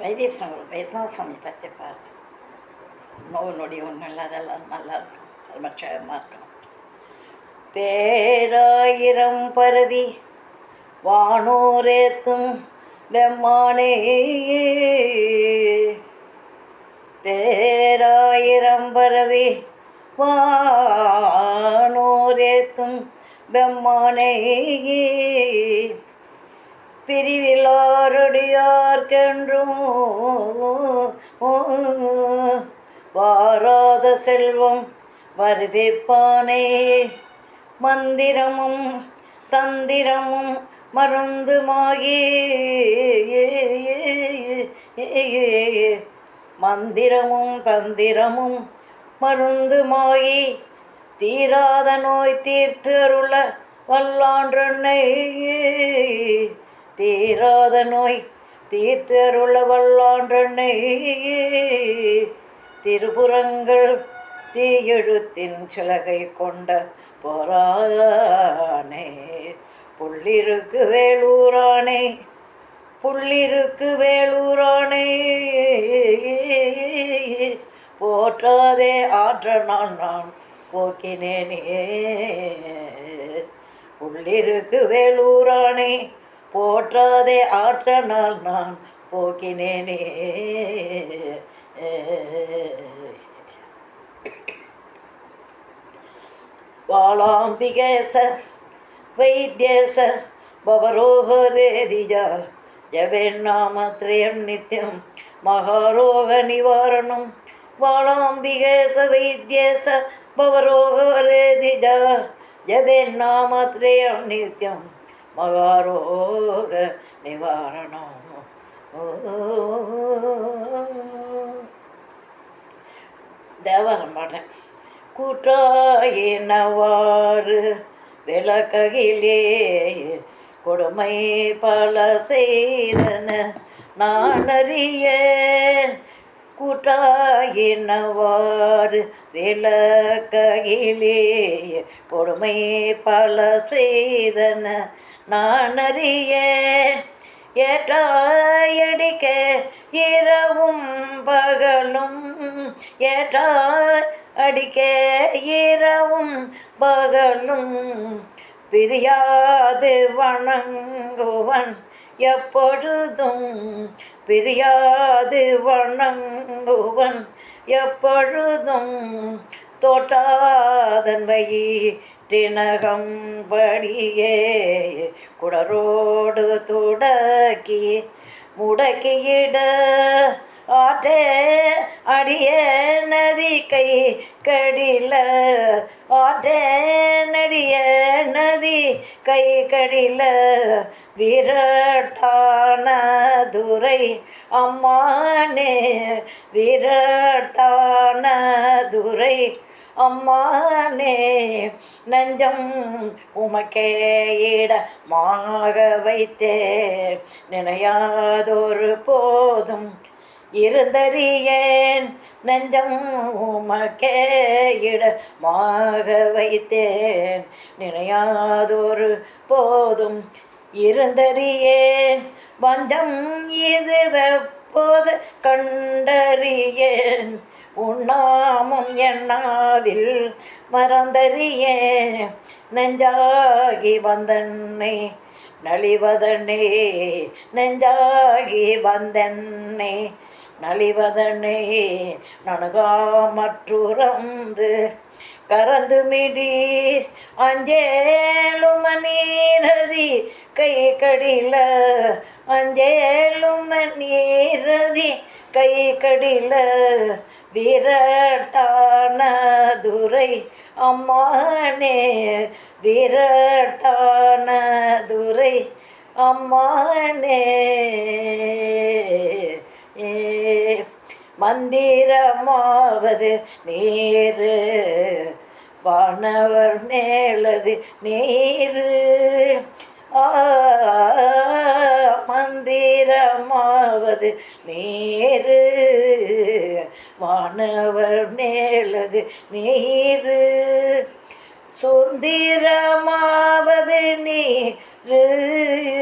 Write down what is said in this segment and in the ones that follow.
வைத்தீஸ்வரன் வைஷ்ணவ சுவாமி பற்றி பாருங்க நோய் நொடி ஒன்றும் இல்லாதெல்லாம் நல்லா இருக்கும் கர்மட்சயமாக இருக்கணும். பேராயிரம் பரவி வானோரேத்தும் வெம்மானே பேராயிரம் பரவி வானோரேத்தும் வெம்மானே பிரிவிலாரடியார்கென்றும் வாராத செல்வம் வருவிப்பானே மந்திரமும் தந்திரமும் மருந்துமாகி மந்திரமும் தந்திரமும் மருந்துமாகி தீராத நோய் தீர்த்து அருள வல்லான்றனை தீராத நோய் தீர்த்தருள அருள வல்லான்றனை திருப்புறங்கள் தீயெழுத்தின் சிலகை கொண்ட போரானே. புள்ளிருக்கு வேலூரானே புள்ளிருக்கு வேலூரானே. போற்றாதே ஆற்ற நான் நான் போக்கினேனே. உள்ளிருக்கு வேலூரானே போற்றாதே ஆற்றனால் நான் போக்கினேனே. வாளாம்பிகேச வைத்தியேச பவரோகரேரிஜ ஜவேன்னாமத்ரயம் நித்யம் மகாரோக நிவாரணம். வாளாம்பிகேச வைத்தியேச பவரோகரேதிஜ ஜவேன்னாமத்ரயம் நித்யம். மகாரோக நிவாரணம். தேவாரம் பாடுறேன். கூட்டாயினவாறு விளக்ககிலே கொடுமை பல செய்தன. நான் அறியேன் கூட்டாயினவாறு விளக்ககிலே கொடுமை பல செய்தன நான் அறியேன் ஏற்றாயடிக்க இரவும் பகலும் ஏற்றாய் அடிக்க இரவும் பகலும் பிரியாது வணங்குவன் எப்பொழுதும் பிரியாது வணங்குவன் எப்பொழுதும் தோற்றாதன் வயிற்றினகம் படியே குடரோடு துடக்கி முடக்கியிட ஆற்றே. அடிய நதி கை கடில ஆற்றே. நடிய கை கடில விரட்டான துரை அம்மானே விரட்டான துரை அம்மானே நஞ்சம் உமக்கே இடமாக வைத்தே நினையாதொரு போதும் இருந்தறியேன். நெஞ்சம் உமக்கே இடமாக வைத்தேன். நினையாதொரு போதும் இருந்தறியேன். வஞ்சம் இது வெப்போது கண்டறியேன். உண்ணாமும் எண்ணாவில் மறந்தறியேன். நெஞ்சாகி வந்தன்னை நலிவதனே நெஞ்சாகி வந்தென்னை நலிவதனே நனகாமற்றுறந்து கறந்து மிடீர். அஞ்சேலும் நீரதி கை கடில. அஞ்சேலும் நீரதி கை கடில. விரட்டான துரை அம்மானே விரட்டான துரை அம்மானே. மந்திரமாவது நேரு வானவர் மேலது நேரு. மந்திரமாவது நேரு வானவர் மேலது நேரு. சுந்திரமாவது நீரு.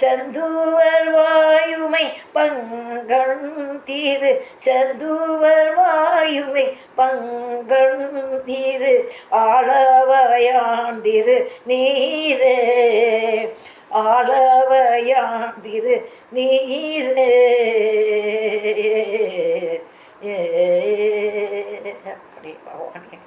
செந்தூவர் வாயுமை பங்கண் தீரு. செந்துவர் வாயுமை பங்கண் தீரு. ஆளவையாண்டிரு நீரே. ஆளவையாண்டிரு நீரே. ஏ. அப்படி பகவானே.